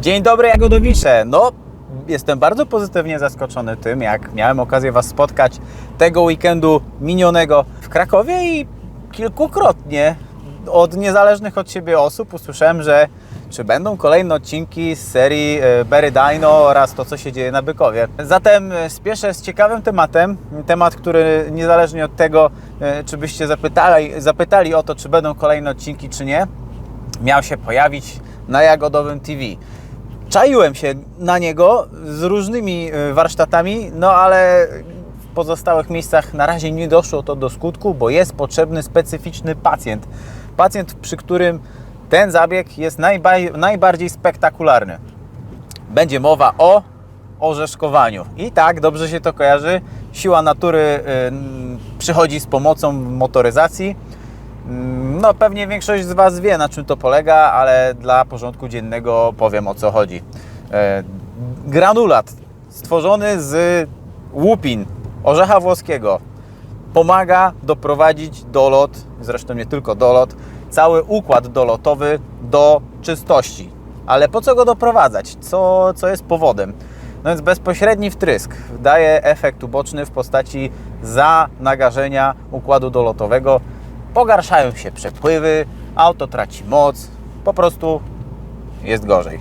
Dzień dobry, Jagodowicze. No, jestem bardzo pozytywnie zaskoczony tym, jak miałem okazję Was spotkać tego weekendu minionego w Krakowie i kilkukrotnie od niezależnych od siebie osób usłyszałem, że czy będą kolejne odcinki z serii e, Berry Dino oraz to, co się dzieje na Bykowie. Zatem e, spieszę z ciekawym tematem. Temat, który niezależnie od tego, e, czy byście zapytali, zapytali o to, czy będą kolejne odcinki, czy nie, miał się pojawić na Jagodowym TV. Czaiłem się na niego z różnymi y, warsztatami, no ale w pozostałych miejscach na razie nie doszło to do skutku, bo jest potrzebny specyficzny pacjent. Pacjent, przy którym ten zabieg jest najba- najbardziej spektakularny. Będzie mowa o orzeszkowaniu. I tak, dobrze się to kojarzy. Siła natury y, przychodzi z pomocą motoryzacji. No, pewnie większość z Was wie, na czym to polega, ale dla porządku dziennego powiem o co chodzi. E, Granulat stworzony z łupin orzecha włoskiego pomaga doprowadzić dolot, zresztą nie tylko dolot, cały układ dolotowy do czystości. Ale po co go doprowadzać? Co, co jest powodem? No więc bezpośredni wtrysk daje efekt uboczny w postaci zanagarzenia układu dolotowego. Pogarszają się przepływy, auto traci moc, po prostu jest gorzej.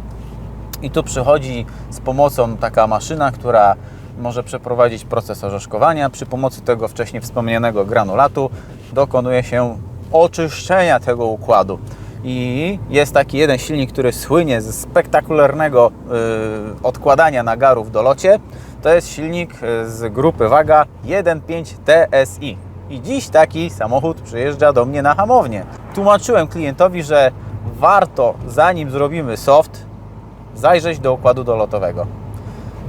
I tu przychodzi z pomocą taka maszyna, która może przeprowadzić proces orzeszkowania. Przy pomocy tego wcześniej wspomnianego granulatu dokonuje się oczyszczenia tego układu. I jest taki jeden silnik, który słynie ze spektakularnego y, odkładania nagarów w dolocie. To jest silnik y, z grupy Waga 1.5 TSI. I dziś taki samochód przyjeżdża do mnie na hamownię. Tłumaczyłem klientowi, że warto, zanim zrobimy soft, zajrzeć do układu dolotowego.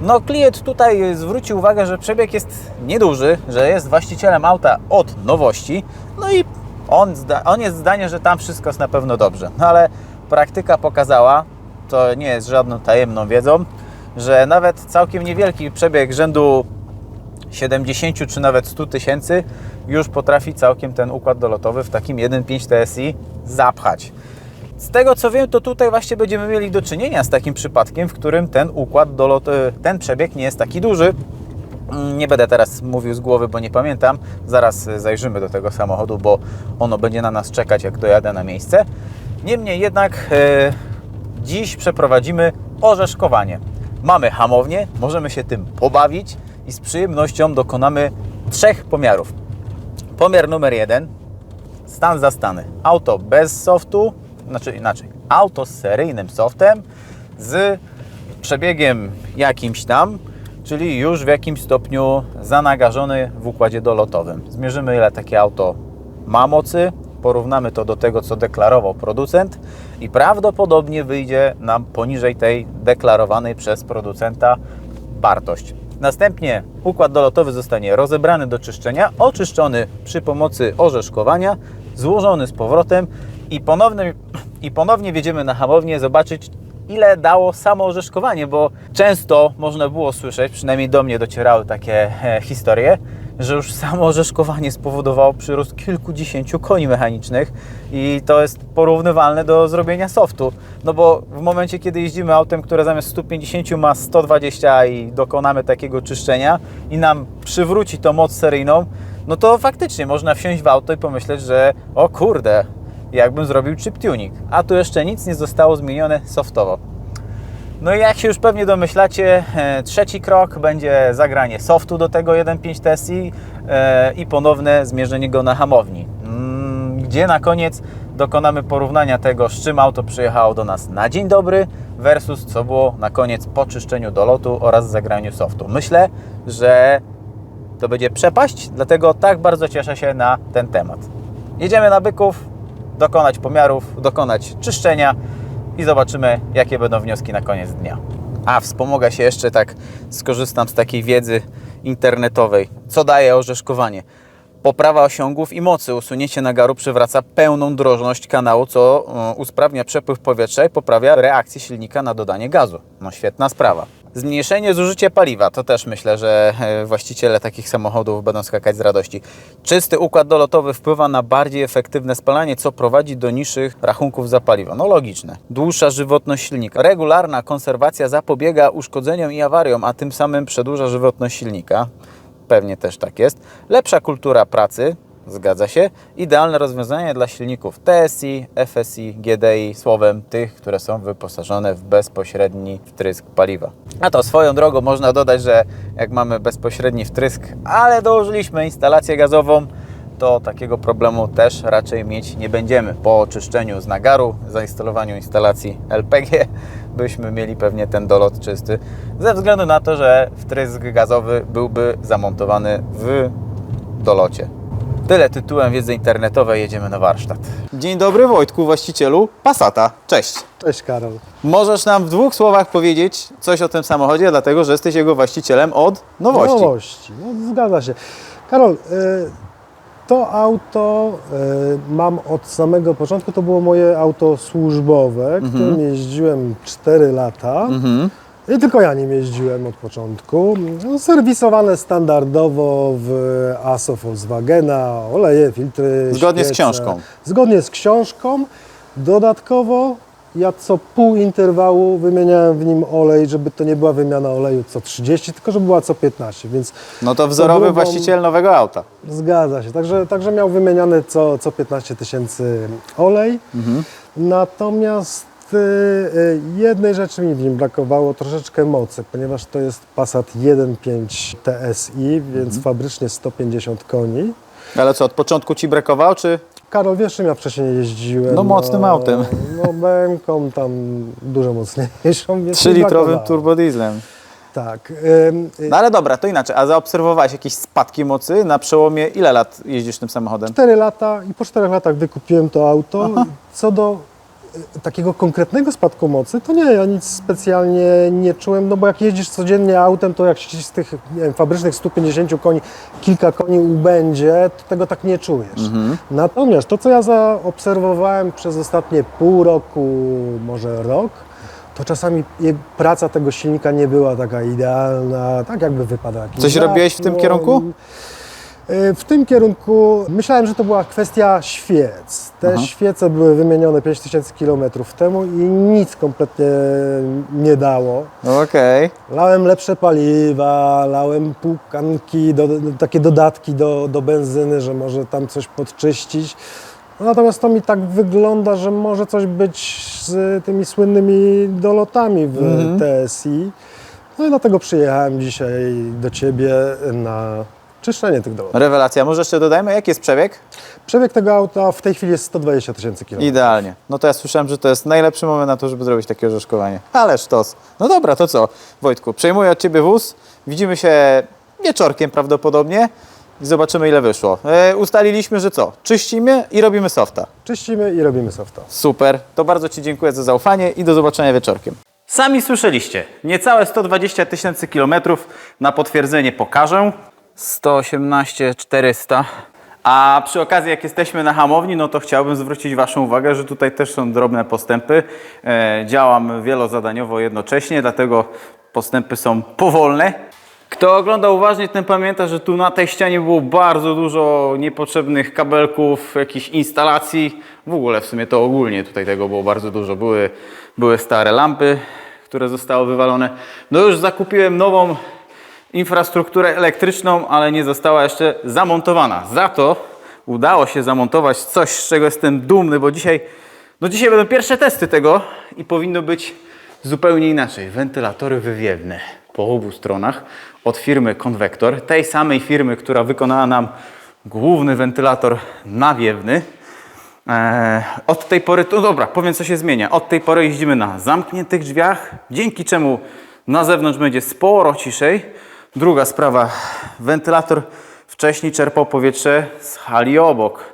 No, klient tutaj zwrócił uwagę, że przebieg jest nieduży, że jest właścicielem auta od nowości, no i on, on jest zdania, że tam wszystko jest na pewno dobrze. No ale praktyka pokazała, to nie jest żadną tajemną wiedzą, że nawet całkiem niewielki przebieg rzędu 70 czy nawet 100 tysięcy już potrafi całkiem ten układ dolotowy w takim 1.5 TSI zapchać. Z tego co wiem, to tutaj właśnie będziemy mieli do czynienia z takim przypadkiem, w którym ten układ dolotowy, ten przebieg nie jest taki duży. Mm, Nie będę teraz mówił z głowy, bo nie pamiętam. Zaraz e, zajrzymy do tego samochodu, bo ono będzie na nas czekać, jak dojadę na miejsce. Niemniej jednak e, dziś przeprowadzimy orzeszkowanie. Mamy hamownię, możemy się tym pobawić i z przyjemnością dokonamy trzech pomiarów. Pomiar numer jeden, stan za stany. Auto bez softu, znaczy inaczej, auto z seryjnym softem, z przebiegiem jakimś tam, czyli już w jakimś stopniu zanagażony w układzie dolotowym. Zmierzymy, ile takie auto ma mocy, porównamy to do tego, co deklarował producent i prawdopodobnie wyjdzie nam poniżej tej deklarowanej przez producenta wartość. Następnie układ dolotowy zostanie rozebrany do czyszczenia, oczyszczony przy pomocy orzeszkowania, złożony z powrotem i ponownie, i ponownie wjedziemy na hamownię zobaczyć, ile dało samo orzeszkowanie, bo często można było słyszeć, przynajmniej do mnie docierały takie e, historie, że już samo orzeszkowanie spowodowało przyrost kilkudziesięciu koni mechanicznych i to jest porównywalne do zrobienia softu. No bo w momencie, kiedy jeździmy autem, które zamiast 150 ma 120 i dokonamy takiego czyszczenia i nam przywróci to moc seryjną, no to faktycznie można wsiąść w auto i pomyśleć, że o kurde, jakbym zrobił chip tuning. A tu jeszcze nic nie zostało zmienione softowo. No i jak się już pewnie domyślacie, e, trzeci krok będzie zagranie softu do tego 1.5 TSI e, i ponowne zmierzenie go na hamowni. Mm, Gdzie na koniec dokonamy porównania tego, z czym auto przyjechało do nas na dzień dobry versus co było na koniec po czyszczeniu dolotu oraz zagraniu softu. Myślę, że to będzie przepaść, dlatego tak bardzo cieszę się na ten temat. Jedziemy na byków, dokonać pomiarów, dokonać czyszczenia i zobaczymy, jakie będą wnioski na koniec dnia. A wspomoga się jeszcze tak, skorzystam z takiej wiedzy internetowej. Co daje orzeszkowanie? Poprawa osiągów i mocy. Usunięcie nagaru przywraca pełną drożność kanału, co e, usprawnia przepływ powietrza i poprawia reakcję silnika na dodanie gazu. No świetna sprawa. Zmniejszenie zużycia paliwa, to też myślę, że e, właściciele takich samochodów będą skakać z radości. Czysty układ dolotowy wpływa na bardziej efektywne spalanie, co prowadzi do niższych rachunków za paliwo. No logiczne. Dłuższa żywotność silnika. Regularna konserwacja zapobiega uszkodzeniom i awariom, a tym samym przedłuża żywotność silnika. Pewnie też tak jest. Lepsza kultura pracy, zgadza się. Idealne rozwiązanie dla silników TSI, FSI, GDI, słowem tych, które są wyposażone w bezpośredni wtrysk paliwa. A to swoją drogą można dodać, że jak mamy bezpośredni wtrysk, ale dołożyliśmy instalację gazową, to takiego problemu też raczej mieć nie będziemy. Po oczyszczeniu z nagaru, zainstalowaniu instalacji LPG, byśmy mieli pewnie ten dolot czysty, ze względu na to, że wtrysk gazowy byłby zamontowany w dolocie. Tyle tytułem wiedzy internetowej, jedziemy na warsztat. Dzień dobry Wojtku, właścicielu Passata. Cześć. Cześć Karol. Możesz nam w dwóch słowach powiedzieć coś o tym samochodzie, dlatego że jesteś jego właścicielem od nowości. Nowości. No, zgadza się. Karol, y, to auto y, mam od samego początku. To było moje auto służbowe, którym jeździłem 4 lata. Mhm. I tylko ja nim jeździłem od początku. No, serwisowane standardowo w ASO Volkswagena, oleje, filtry. Zgodnie z świece. książką. Zgodnie z książką. Dodatkowo ja co pół interwału wymieniałem w nim olej, żeby to nie była wymiana oleju co 30, tylko żeby była co 15, więc No to wzorowy właściciel nowego auta. zgadza się. Także, także miał wymieniany co, co 15 tysięcy olej. Natomiast y, y, jednej rzeczy mi w nim brakowało, troszeczkę mocy, ponieważ to jest Passat 1.5 TSI, więc fabrycznie 150 koni. Ale co, od początku Ci brakowało, czy Karol, wiesz, czym ja wcześniej jeździłem? No, mocnym autem. No, BMW tam dużo mocniejszą, więc mi 3-litrowym brakowało. turbodieslem? Tak. y, No ale dobra, to inaczej. A zaobserwowałeś jakieś spadki mocy na przełomie ile lat jeździsz tym samochodem? 4 lata i po 4 latach wykupiłem to auto. Co do y, takiego konkretnego spadku mocy, to nie, ja nic specjalnie nie czułem, no bo jak jeździsz codziennie autem, to jak ci z tych wiem, fabrycznych 150 koni kilka koni ubędzie, to tego tak nie czujesz. Natomiast to, co ja zaobserwowałem przez ostatnie pół roku, może rok, to czasami praca tego silnika nie była taka idealna, tak jakby wypadał jakiś Coś robiłeś w tym zapłon. kierunku? Y, W tym kierunku myślałem, że to była kwestia świec. Te świece były wymienione 5000 km temu i nic kompletnie nie dało. Okej. Lałem lepsze paliwa, lałem półkanki, do, takie dodatki do, do benzyny, że może tam coś podczyścić. No Natomiast to mi tak wygląda, że może coś być z tymi słynnymi dolotami w TSI. No i dlatego przyjechałem dzisiaj do Ciebie na czyszczenie tych dolotów. Rewelacja. Może jeszcze dodajmy, jaki jest przebieg? Przebieg tego auta w tej chwili jest 120 tysięcy kilometrów. Idealnie. No to ja słyszałem, że to jest najlepszy moment na to, żeby zrobić takie orzeszkowanie. Ale sztos. No dobra, to co? Wojtku, przejmuję od Ciebie wóz. Widzimy się wieczorkiem prawdopodobnie i zobaczymy ile wyszło. E, ustaliliśmy, że co? Czyścimy i robimy softa. Czyścimy i robimy softa. Super, to bardzo Ci dziękuję za zaufanie i do zobaczenia wieczorkiem. Sami słyszeliście, niecałe 120 tysięcy kilometrów, na potwierdzenie pokażę. 118 400. A przy okazji, jak jesteśmy na hamowni, no to chciałbym zwrócić Waszą uwagę, że tutaj też są drobne postępy. E, działam wielozadaniowo jednocześnie, dlatego postępy są powolne. Kto ogląda uważnie, ten pamięta, że tu na tej ścianie było bardzo dużo niepotrzebnych kabelków, jakichś instalacji. W ogóle w sumie to ogólnie tutaj tego było bardzo dużo. Były, były stare lampy, które zostały wywalone. No już zakupiłem nową infrastrukturę elektryczną, ale nie została jeszcze zamontowana. Za to udało się zamontować coś, z czego jestem dumny, bo dzisiaj, no dzisiaj będą pierwsze testy tego i powinno być zupełnie inaczej. Wentylatory wywiewne po obu stronach od firmy Convector, tej samej firmy, która wykonała nam główny wentylator nawiewny. Eee, od tej pory, to dobra, powiem co się zmienia. Od tej pory jeździmy na zamkniętych drzwiach, dzięki czemu na zewnątrz będzie sporo ciszej. Druga sprawa, wentylator wcześniej czerpał powietrze z hali obok.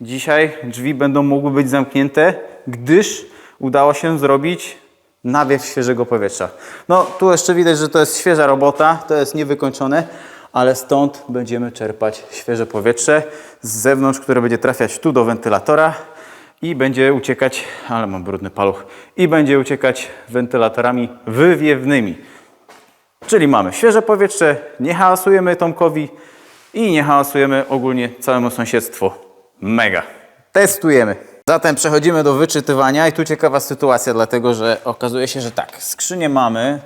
Dzisiaj drzwi będą mogły być zamknięte, gdyż udało się zrobić nawiew świeżego powietrza. No tu jeszcze widać, że to jest świeża robota, to jest niewykończone, ale stąd będziemy czerpać świeże powietrze z zewnątrz, które będzie trafiać tu do wentylatora i będzie uciekać, ale mam brudny paluch, i będzie uciekać wentylatorami wywiewnymi. Czyli mamy świeże powietrze, nie hałasujemy Tomkowi i nie hałasujemy ogólnie całemu sąsiedztwu. Mega. Testujemy. Zatem przechodzimy do wyczytywania i tu ciekawa sytuacja, dlatego że okazuje się, że tak, skrzynię mamy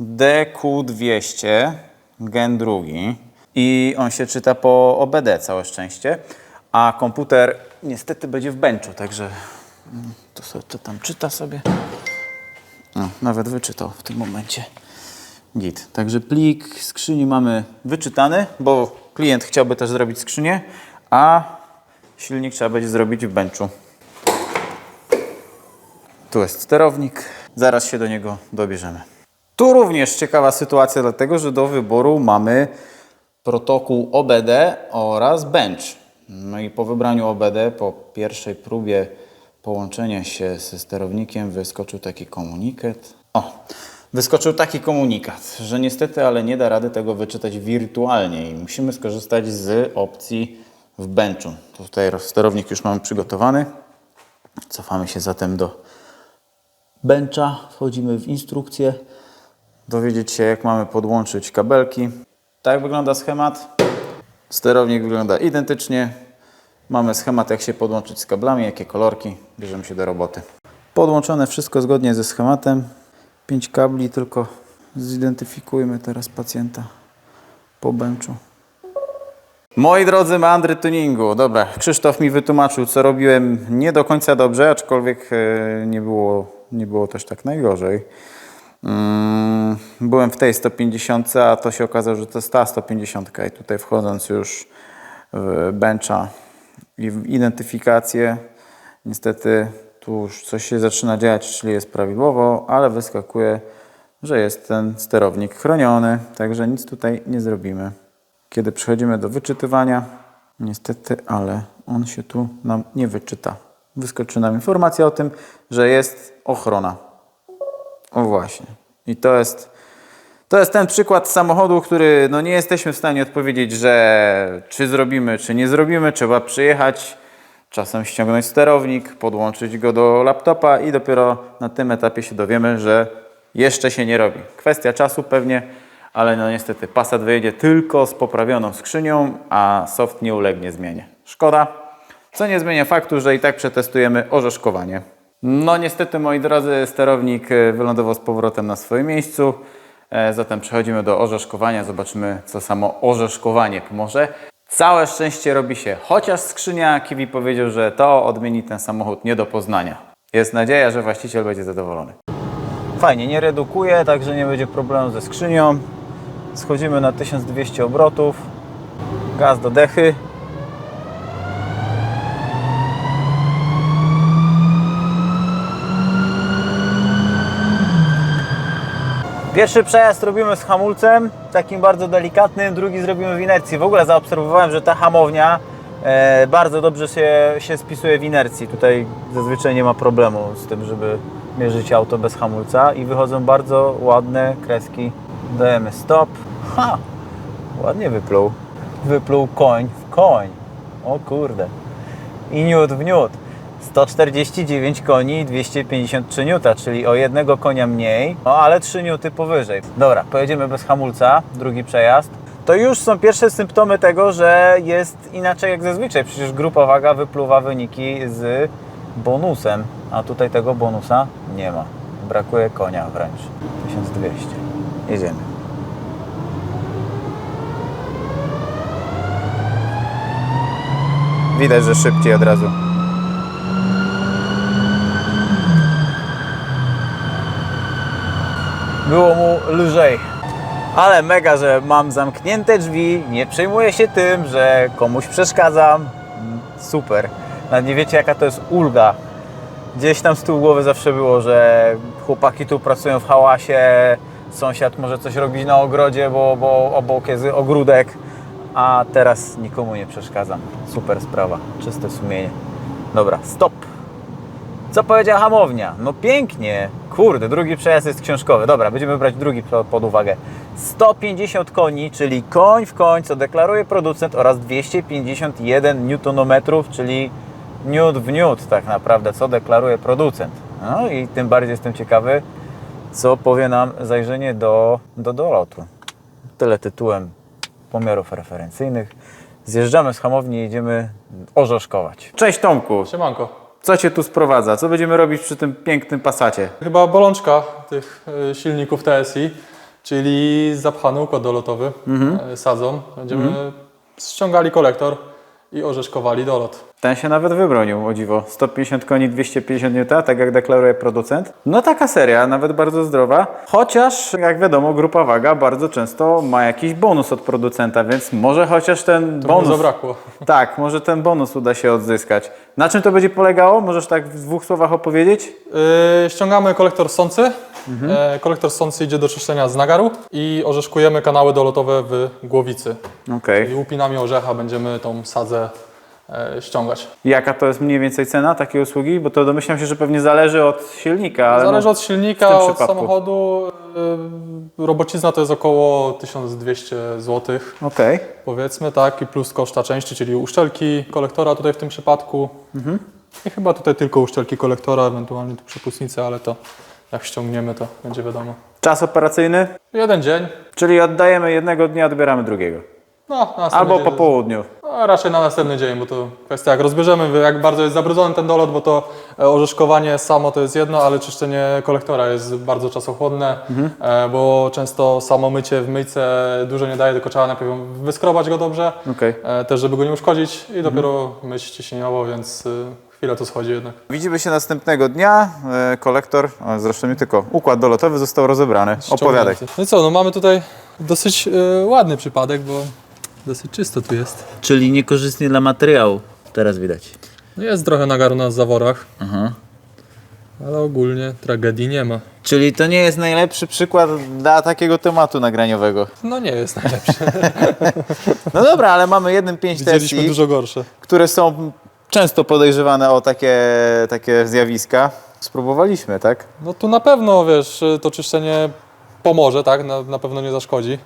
DQ200, gen drugi i on się czyta po OBD, całe szczęście, a komputer niestety będzie w benchu, także mm, to sobie to tam czyta sobie. No, nawet wyczytał w tym momencie. Git. Także plik skrzyni mamy wyczytany, bo klient chciałby też zrobić skrzynię, a silnik trzeba będzie zrobić w benchu. Tu jest sterownik, zaraz się do niego dobierzemy. Tu również ciekawa sytuacja, dlatego że do wyboru mamy protokół OBD oraz bench. No i po wybraniu OBD, po pierwszej próbie połączenia się ze sterownikiem wyskoczył taki komunikat. O, wyskoczył taki komunikat, że niestety, ale nie da rady tego wyczytać wirtualnie i musimy skorzystać z opcji w benchu. Tutaj sterownik już mamy przygotowany. Cofamy się zatem do bencha, wchodzimy w instrukcję, dowiedzieć się jak mamy podłączyć kabelki. Tak wygląda schemat. Sterownik wygląda identycznie. Mamy schemat jak się podłączyć z kablami, jakie kolorki. Bierzemy się do roboty. Podłączone wszystko zgodnie ze schematem. 5 kabli, tylko zidentyfikujmy teraz pacjenta po benchu. Moi drodzy meandry tuningu, dobra, Krzysztof mi wytłumaczył, co robiłem nie do końca dobrze, aczkolwiek e, nie było, nie było też tak najgorzej. Mm, Byłem w tej 150, a to się okazało, że to jest ta 150 i tutaj wchodząc już w bencha i w identyfikację, niestety tu już coś się zaczyna dziać, czyli jest prawidłowo, ale wyskakuje, że jest ten sterownik chroniony, także nic tutaj nie zrobimy. Kiedy przechodzimy do wyczytywania, niestety, ale on się tu nam nie wyczyta. Wyskoczy nam informacja o tym, że jest ochrona. O właśnie. I to jest, to jest ten przykład samochodu, który no nie jesteśmy w stanie odpowiedzieć, że czy zrobimy, czy nie zrobimy. Trzeba przyjechać, czasem ściągnąć sterownik, podłączyć go do laptopa i dopiero na tym etapie się dowiemy, że jeszcze się nie robi. Kwestia czasu pewnie, ale no niestety Passat wyjedzie tylko z poprawioną skrzynią, a soft nie ulegnie zmianie. Szkoda. Co nie zmienia faktu, że i tak przetestujemy orzeszkowanie. No niestety, moi drodzy, sterownik e, wylądował z powrotem na swoim miejscu. E, Zatem przechodzimy do orzeszkowania. Zobaczymy, co samo orzeszkowanie pomoże. Całe szczęście robi się, chociaż skrzynia Kiwi powiedział, że to odmieni ten samochód nie do poznania. Jest nadzieja, że właściciel będzie zadowolony. Fajnie, nie redukuje, także nie będzie problemu ze skrzynią. Schodzimy na 1200 obrotów. Gaz do dechy. Pierwszy przejazd robimy z hamulcem, takim bardzo delikatnym, drugi zrobimy w inercji. W ogóle zaobserwowałem, że ta hamownia e, bardzo dobrze się, się spisuje w inercji. Tutaj zazwyczaj nie ma problemu z tym, żeby mierzyć auto bez hamulca i wychodzą bardzo ładne kreski. Dajemy stop. Ha! Ładnie wypluł. Wypluł koń w koń. O kurde. I niut w niut. 149 koni i 253 niuta, czyli o jednego konia mniej, no ale 3 niuty powyżej. Dobra, pojedziemy bez hamulca, drugi przejazd. To już są pierwsze symptomy tego, że jest inaczej jak zazwyczaj. Przecież grupa waga wypluwa wyniki z bonusem, a tutaj tego bonusa nie ma. Brakuje konia wręcz. 1200. Jedziemy. Widać, że szybciej od razu. Było mu lżej. Ale mega, że mam zamknięte drzwi, nie przejmuję się tym, że komuś przeszkadzam. Super. Nawet nie wiecie, jaka to jest ulga. Gdzieś tam z tyłu głowy zawsze było, że chłopaki tu pracują w hałasie, sąsiad może coś robić na ogrodzie, bo, bo obok jest ogródek, a teraz nikomu nie przeszkadzam. Super sprawa, czyste sumienie. Dobra, stop. Co powiedziała hamownia? No pięknie. Kurde, drugi przejazd jest książkowy. Dobra, będziemy brać drugi po- pod uwagę. 150 koni, czyli koń w koń, co deklaruje producent oraz 251 Nm, czyli niut w niut tak naprawdę, co deklaruje producent. No i tym bardziej jestem ciekawy, co powie nam zajrzenie do, do dolotu. Tyle tytułem pomiarów referencyjnych. Zjeżdżamy z hamowni i jedziemy orzeszkować. Cześć Tomku, Siemanko. Co Cię tu sprowadza? Co będziemy robić przy tym pięknym pasacie? Chyba bolączka tych y, silników TSI, czyli zapchany układ dolotowy y, sadzą. Będziemy ściągali kolektor i orzeszkowali dolot. Ten się nawet wybronił, o dziwo. 150 koni, 250 N, tak jak deklaruje producent. No taka seria, nawet bardzo zdrowa. Chociaż, jak wiadomo, grupa waga bardzo często ma jakiś bonus od producenta, więc może chociaż ten To bonus... zabrakło. Tak, może ten bonus uda się odzyskać. Na czym to będzie polegało? Możesz tak w dwóch słowach opowiedzieć? Y, ściągamy kolektor sący. E, kolektor sący idzie do czyszczenia z nagaru i orzeszkujemy kanały dolotowe w głowicy. Okej. I łupinami orzecha będziemy tą sadzę ściągać. Jaka to jest mniej więcej cena takiej usługi? Bo to domyślam się, że pewnie zależy od silnika. Ale Zależy no, od silnika, od przypadku. samochodu. Y, robocizna to jest około 1200 zł. Okej. Powiedzmy tak, i plus koszta części, czyli uszczelki kolektora tutaj w tym przypadku. I chyba tutaj tylko uszczelki kolektora, ewentualnie tu przepustnice, ale to jak ściągniemy, to będzie wiadomo. Czas operacyjny? Jeden dzień, Czyli oddajemy jednego dnia, odbieramy drugiego. No na następny Albo dzień, po południu. no, raczej na następny dzień, bo to kwestia jak rozbierzemy, jak bardzo jest zabrudzony ten dolot, bo to e, orzeszkowanie samo to jest jedno, ale czyszczenie kolektora jest bardzo czasochłonne, e, bo często samo mycie w myjce dużo nie daje, tylko trzeba najpierw wyskrobać go dobrze, Okej. e, też żeby go nie uszkodzić i dopiero myć ciśnieniowo, więc y, chwilę to schodzi jednak. Widzimy się następnego dnia. E, kolektor, a zresztą nie tylko, układ dolotowy został rozebrany. Opowiadaj. Ściągnięty. No i co, no mamy tutaj dosyć ładny przypadek, bo dosyć czysto tu jest. Czyli niekorzystnie dla materiału. Teraz widać. No jest trochę nagaru na zaworach, Aha. ale ogólnie tragedii nie ma. Czyli to nie jest najlepszy przykład dla takiego tematu nagraniowego. No nie jest najlepszy. No dobra, ale mamy 1.5 Widzieliśmy TSI, dużo gorsze. które są często podejrzewane o takie, takie zjawiska. Spróbowaliśmy, tak? No tu na pewno, wiesz, to czyszczenie pomoże, tak? Na, na pewno nie zaszkodzi.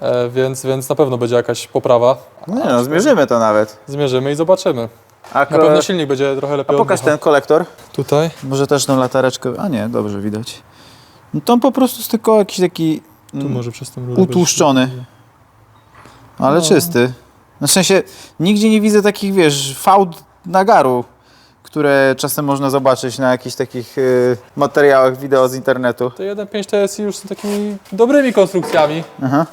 E, więc, więc na pewno będzie jakaś poprawa. No nie no, zmierzymy to nawet. Zmierzymy i zobaczymy. A, Na ko- pewno silnik będzie trochę a lepiej pokaż oddychał. ten kolektor. Tutaj. Może też tą latareczkę. A nie, dobrze widać. No to po prostu jest tylko jakiś taki Tu może przez rurę utłuszczony, ale No. czysty. No w sensie nigdzie nie widzę takich, wiesz, fałd nagaru, które czasem można zobaczyć na jakichś takich y, materiałach wideo z internetu. Te 1.5 TSI już są takimi dobrymi konstrukcjami. Aha,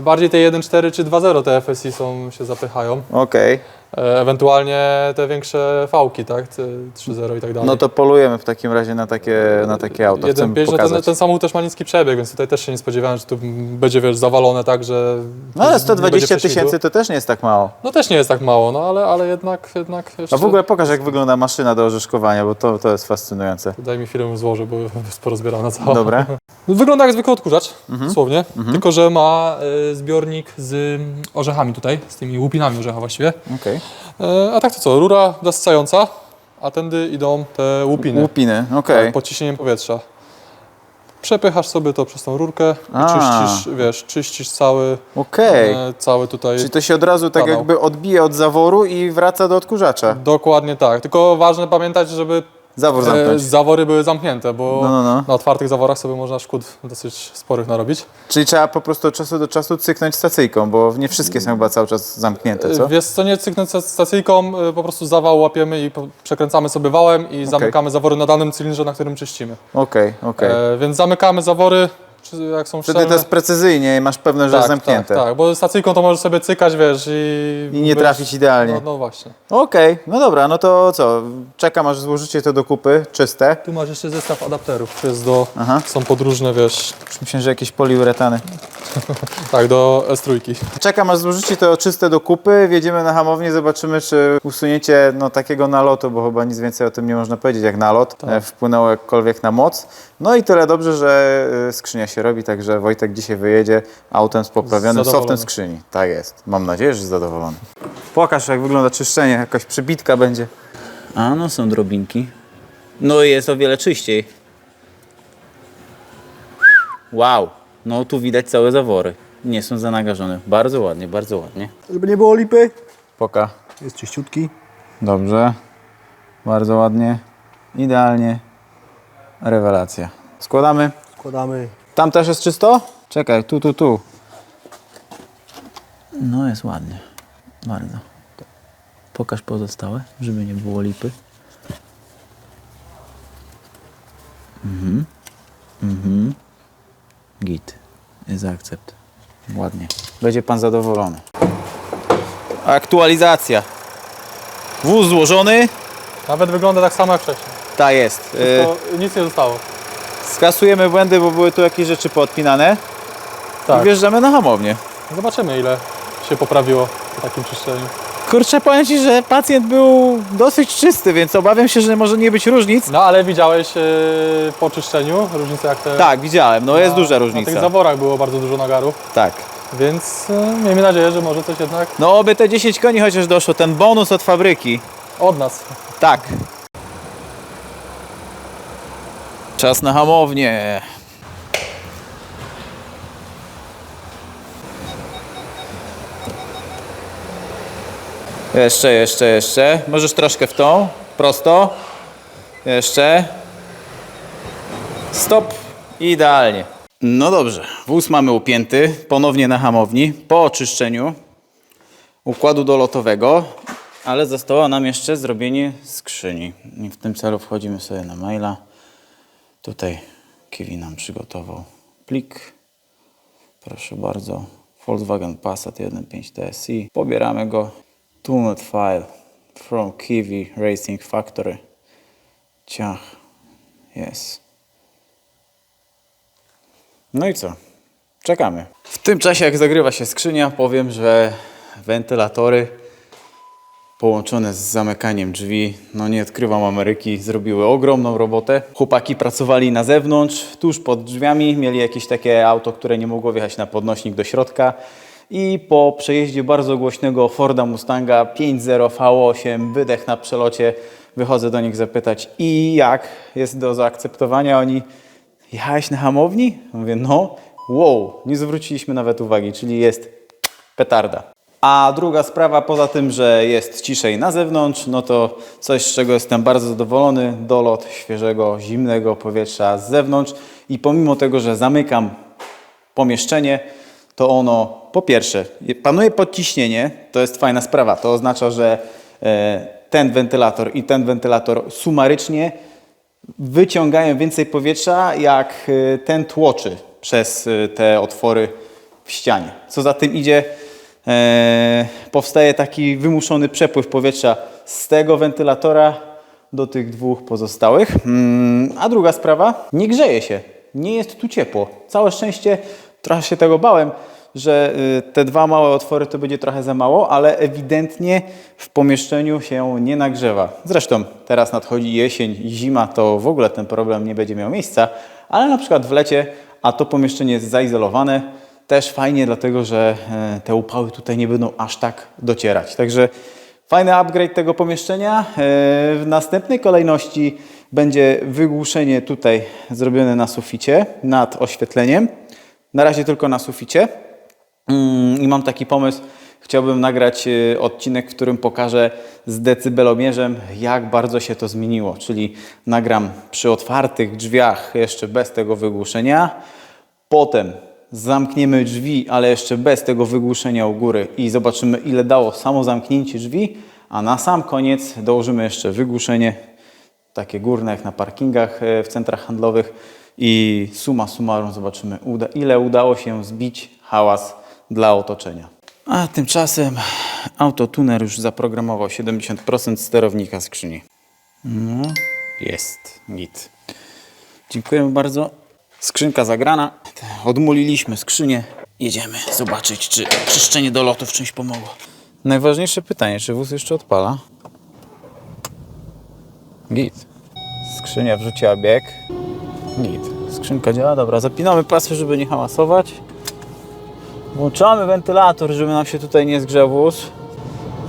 Bardziej te 1.4 czy 2.0 te FSI są, się zapychają. okej. E, Ewentualnie te większe fałki, tak? Te 3.0 i tak dalej. No to polujemy w takim razie na takie, na takie auto. Chcemy 1.5, no ten, ten samochód też ma niski przebieg, więc tutaj też się nie spodziewałem, że tu będzie wiesz, zawalone tak, że. No ale nie będzie 120 prześwitu. tysięcy to też nie jest tak mało. No też nie jest tak mało, no ale, ale jednak, jednak jeszcze. A w ogóle pokaż jak wygląda maszyna do orzeszkowania, bo to, to jest fascynujące. Daj mi chwilę złożę, bo jest porozbierana cała. Dobra. Wygląda jak zwykły odkurzacz, Mhm. dosłownie. Tylko, że ma y, zbiornik z orzechami tutaj, z tymi łupinami orzecha właściwie. Okej. E, a tak to co, rura nasycająca, a tędy idą te łupiny. Łupiny, okej. Tak, pod ciśnieniem powietrza. Przepychasz sobie to przez tą rurkę i A. czyścisz, wiesz, czyścisz cały, Okej. e, cały tutaj. Czyli to się od razu tak jakby odbija od zaworu i wraca do odkurzacza. Dokładnie tak. Tylko ważne pamiętać, żeby Zawór e, zamknąć. zawory były zamknięte, bo No, no, no. na otwartych zaworach sobie można szkód dosyć sporych narobić. Czyli trzeba po prostu od czasu do czasu cyknąć stacyjką, bo nie wszystkie są chyba cały czas zamknięte, co? E, Wiesz co, nie cyknąć sta- stacyjką, e, po prostu zawał łapiemy i przekręcamy sobie wałem i zamykamy zawory na danym cylindrze, na którym czyścimy. Okej, okej. E, więc zamykamy zawory, jak są Wtedy szczelne. to jest precyzyjnie i masz pewność, że jest zamknięte. Tak, tak, bo stacyjką to możesz sobie cykać, wiesz, i... I nie trafić idealnie. No, no właśnie. Okej, no dobra, no to co? Czekam aż złożycie to do kupy, czyste. Tu masz jeszcze zestaw adapterów, to jest do... Aha. Są podróżne, wiesz, Myślę, że jakieś poliuretany. tak, do S3. Czekam aż złożycie to czyste do kupy, wjedziemy na hamownię, zobaczymy czy usunięcie no, takiego nalotu, bo chyba nic więcej o tym nie można powiedzieć jak nalot, Tak. e, wpłynęło jakkolwiek na moc. No i tyle dobrze, że e, skrzynia się robi, także Wojtek dzisiaj wyjedzie autem z poprawionym softem skrzyni. Tak jest, mam nadzieję, że zadowolony. Pokaż jak wygląda czyszczenie, jakaś przybitka będzie. A, no są drobinki. No i jest o wiele czyściej. Wow. No tu widać całe zawory. Nie są zanagażone. Bardzo ładnie, bardzo ładnie. Żeby nie było lipy, Poka. jest czyściutki. Dobrze. Bardzo ładnie. Idealnie. Rewelacja. Składamy. Wkładamy Tam też jest czysto? Czekaj, tu, tu, tu. No jest ładnie. Bardzo. Pokaż pozostałe, żeby nie było lipy. Mhm. Mhm. Git. Jest akcept. Ładnie. Będzie pan zadowolony. Aktualizacja. Wóz złożony. Nawet wygląda tak samo jak wcześniej. Ta jest. Y, To nic nie zostało. Skasujemy błędy, bo były tu jakieś rzeczy poodpinane. Tak. I wjeżdżamy na hamownię. Zobaczymy ile się poprawiło po takim czyszczeniu. Kurczę, powiem Ci, że pacjent był dosyć czysty, więc obawiam się, że może nie być różnic. No ale widziałeś yy, po czyszczeniu różnicę jak te... Tak, widziałem, no jest na, duża Na tych różnica. zaworach było bardzo dużo nagarów, Tak. więc yy, miejmy nadzieję, że może coś jednak No oby te 10 koni chociaż doszło, ten bonus od fabryki. od nas. Tak. Czas na hamownię. Jeszcze, jeszcze, jeszcze. Możesz troszkę w tą. Prosto. Jeszcze. Stop. Idealnie. No dobrze. Wóz mamy upięty. Ponownie na hamowni. Po oczyszczeniu układu dolotowego, ale zostało nam jeszcze zrobienie skrzyni. I w tym celu wchodzimy sobie na maila. Tutaj Kiwi nam przygotował plik. Proszę bardzo. Volkswagen Passat 1.5 TSI. Pobieramy go. Tuned file from Kiwi Racing Factory. Ciach. Jest. No i co? Czekamy. W tym czasie, jak zagrywa się skrzynia, powiem, że wentylatory połączone z zamykaniem drzwi, no nie odkrywam Ameryki, zrobiły ogromną robotę. Chłopaki pracowali na zewnątrz, tuż pod drzwiami, mieli jakieś takie auto, które nie mogło wjechać na podnośnik do środka. I po przejeździe bardzo głośnego Forda Mustanga 5.0 V8, wydech na przelocie, wychodzę do nich zapytać i jak jest do zaakceptowania. Oni, jechałeś na hamowni? Mówię, no, wow, nie zwróciliśmy nawet uwagi, czyli jest petarda. A druga sprawa, poza tym, że jest ciszej na zewnątrz, no to coś, z czego jestem bardzo zadowolony, dolot świeżego, zimnego powietrza z zewnątrz i pomimo tego, że zamykam pomieszczenie, to ono po pierwsze panuje podciśnienie, to jest fajna sprawa, to oznacza, że e, ten wentylator i ten wentylator sumarycznie wyciągają więcej powietrza, jak y, ten tłoczy przez y, te otwory w ścianie. Co za tym idzie, e, powstaje taki wymuszony przepływ powietrza z tego wentylatora do tych dwóch pozostałych. Mm, A druga sprawa, nie grzeje się. Nie jest tu ciepło. Całe szczęście, trochę się tego bałem, że y, te dwa małe otwory to będzie trochę za mało, ale ewidentnie w pomieszczeniu się nie nagrzewa. Zresztą teraz nadchodzi jesień zima, to w ogóle ten problem nie będzie miał miejsca, ale na przykład w lecie, a to pomieszczenie jest zaizolowane, też fajnie, dlatego że e, te upały tutaj nie będą aż tak docierać. Także fajny upgrade tego pomieszczenia. E, W następnej kolejności będzie wygłuszenie tutaj zrobione na suficie nad oświetleniem. Na razie tylko na suficie. Mm, I mam taki pomysł, chciałbym nagrać y, odcinek, w którym pokażę z decybelomierzem, jak bardzo się to zmieniło. Czyli nagram przy otwartych drzwiach jeszcze bez tego wygłuszenia. Potem zamkniemy drzwi, ale jeszcze bez tego wygłuszenia u góry i zobaczymy, ile dało samo zamknięcie drzwi. A na sam koniec dołożymy jeszcze wygłuszenie, takie górne jak na parkingach e, w centrach handlowych i suma summarum zobaczymy, ile udało się zbić hałas dla otoczenia. A tymczasem autotuner już zaprogramował 70% sterownika skrzyni. No, jest, git. Dziękujemy bardzo. Skrzynka zagrana. Odmuliliśmy skrzynię. Jedziemy zobaczyć, czy czyszczenie do lotu w czymś pomogło. Najważniejsze pytanie, czy wóz jeszcze odpala? Git. Skrzynia wrzuciła bieg. Git. Skrzynka działa, dobra. Zapinamy pasy, żeby nie hałasować. Włączamy wentylator, żeby nam się tutaj nie zgrzał wóz.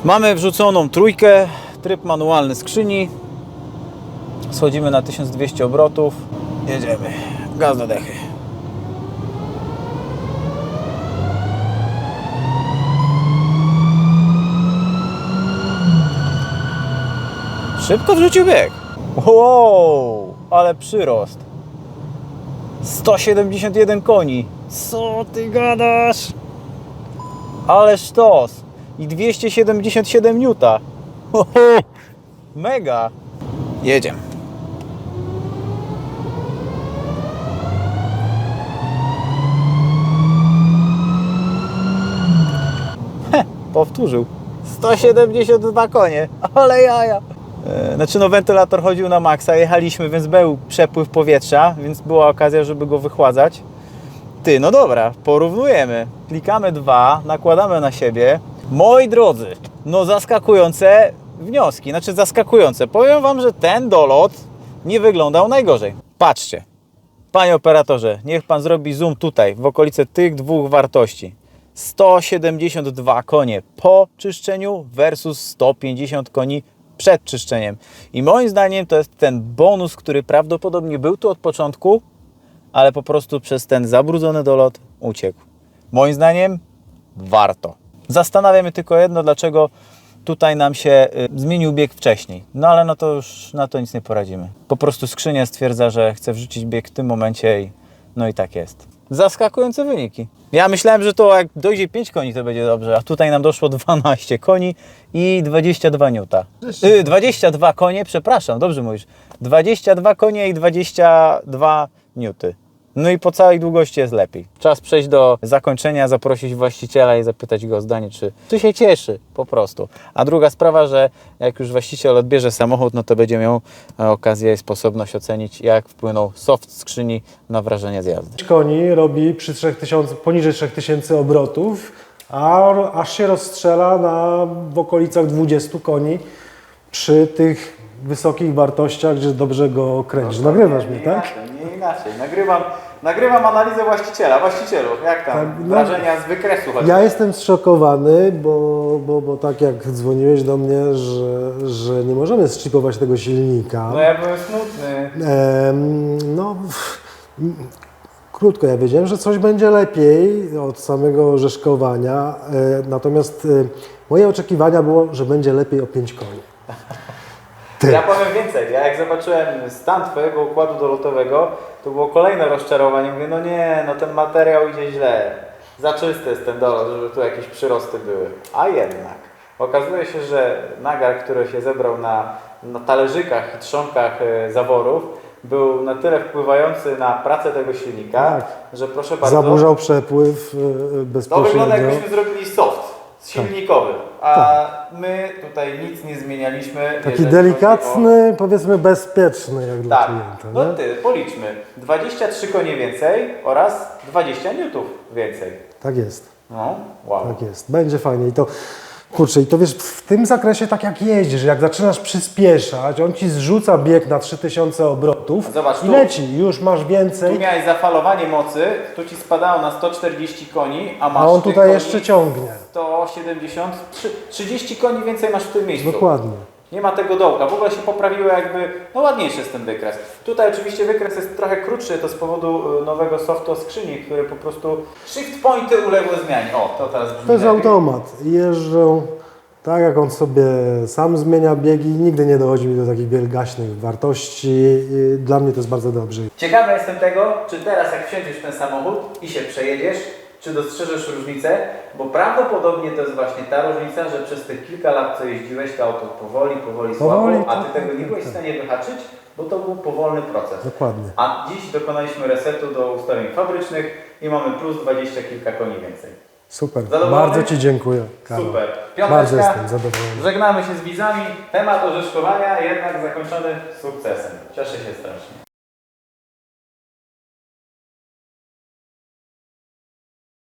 Mamy wrzuconą trójkę, tryb manualny skrzyni. Schodzimy na 1200 obrotów. Jedziemy. Gaz do dechy. Szybko wrzucił bieg. Wow, ale przyrost. 171 koni. Co ty gadasz? Ale sztos. I 277 niuta. Ho, ho. Mega. Jedziemy. Powtórzył. 172 konie, ale jaja. E, Znaczy no wentylator chodził na maksa, jechaliśmy, więc był przepływ powietrza, więc była okazja, żeby go wychładzać. Ty, no dobra, porównujemy. Klikamy dwa, nakładamy na siebie. Moi drodzy, no zaskakujące wnioski, znaczy zaskakujące. Powiem Wam, że ten dolot nie wyglądał najgorzej. Patrzcie, Panie operatorze, niech Pan zrobi zoom tutaj, w okolice tych dwóch wartości. 172 konie po czyszczeniu versus 150 koni przed czyszczeniem. I moim zdaniem to jest ten bonus, który prawdopodobnie był tu od początku, ale po prostu przez ten zabrudzony dolot uciekł. Moim zdaniem warto. Zastanawiam się tylko jedno, dlaczego tutaj nam się y, zmienił bieg wcześniej. No ale no to już na to nic nie poradzimy. Po prostu skrzynia stwierdza, że chce wrzucić bieg w tym momencie i no i tak jest. Zaskakujące wyniki. Ja myślałem, że to jak dojdzie 5 koni, to będzie dobrze, a tutaj nam doszło 12 koni i 22 niuta. Y, 22 konie, przepraszam, dobrze mówisz. 22 konie i 22 niuty. No i po całej długości jest lepiej. Czas przejść do zakończenia, zaprosić właściciela i zapytać go o zdanie, czy, czy się cieszy po prostu. A druga sprawa, że jak już właściciel odbierze samochód, no to będzie miał e, okazję i sposobność ocenić, jak wpłynął soft skrzyni na wrażenie z jazdy. koni robi przy 3000, poniżej 3000 obrotów, a aż się rozstrzela na, w okolicach 20 koni przy tych wysokich wartościach, że dobrze go kręcisz. Nagrywasz mnie, tak? Nie inaczej. Nagrywam, nagrywam analizę właściciela. Właścicielu, jak tam Tak, no. wrażenia z wykresu choćby? Ja jestem zszokowany, bo, bo, bo tak jak dzwoniłeś do mnie, że, że nie możemy zchipować tego silnika. No ja byłem smutny. Em, no, krótko, ja wiedziałem, że coś będzie lepiej od samego orzeszkowania, e, natomiast e, moje oczekiwania było, że będzie lepiej o 5 koni. Ty. Ja powiem więcej, ja jak zobaczyłem stan Twojego układu dolotowego, to było kolejne rozczarowanie. Mówię, no nie, no ten materiał idzie źle. Za czysty jest ten dolot, żeby tu jakieś przyrosty były. A jednak. Okazuje się, że nagar, który się zebrał na, na talerzykach i trzonkach e, zaworów, był na tyle wpływający na pracę tego silnika, Tak. że proszę bardzo... Zaburzał przepływ e, To wygląda bezpośrednio. jakbyśmy zrobili soft silnikowy, a my tutaj nic nie zmienialiśmy. Taki jeżeli chodzi o- delikatny, powiedzmy bezpieczny jak dla Tak, klienta. no nie? ty, policzmy. 23 konie więcej oraz 20 newtów więcej. Tak jest. No, wow. Tak jest, będzie fajnie. I to, kurczę, i to wiesz, w tym zakresie tak jak jeździsz, jak zaczynasz przyspieszać, on ci zrzuca bieg na 3000 obrotów Zobacz i tu. leci, już masz Tu więcej, miałeś zafalowanie mocy, tu ci spadało na 140 koni, a masz a on tych tutaj koni jeszcze ciągnie. 170, trzy- 30 koni więcej masz w tym miejscu. Dokładnie. Nie ma tego dołka, w ogóle się poprawiło jakby, no ładniejszy jest ten wykres. Tutaj oczywiście wykres jest trochę krótszy, to z powodu y, nowego softu skrzyni, który po prostu shift pointy uległy zmianie. O, to teraz brzmi To jest lepiej. automat. Jeżdżą tak, jak on sobie sam zmienia biegi, nigdy nie dochodzi mi do takich wielgaśnych wartości. Dla mnie to jest bardzo dobrze. Ciekawy jestem tego, czy teraz jak wsiądziesz w ten samochód i się przejedziesz, czy dostrzeżesz różnicę, bo prawdopodobnie to jest właśnie ta różnica, że przez tych kilka lat, co jeździłeś, to auto powoli, powoli, Powoli, słabo, a tak, ty tego nie tak, byłeś w tak. stanie wyhaczyć, bo to był powolny proces. Dokładnie. A dziś dokonaliśmy resetu do ustawień fabrycznych i mamy plus 20 kilka koni więcej. Super. Zadowolony? Bardzo Ci dziękuję. Karol. Super. Bardzo Piąteczka. jestem zadowolony. Żegnamy się z widzami. Temat orzeszkowania jednak zakończony sukcesem. Cieszę się strasznie.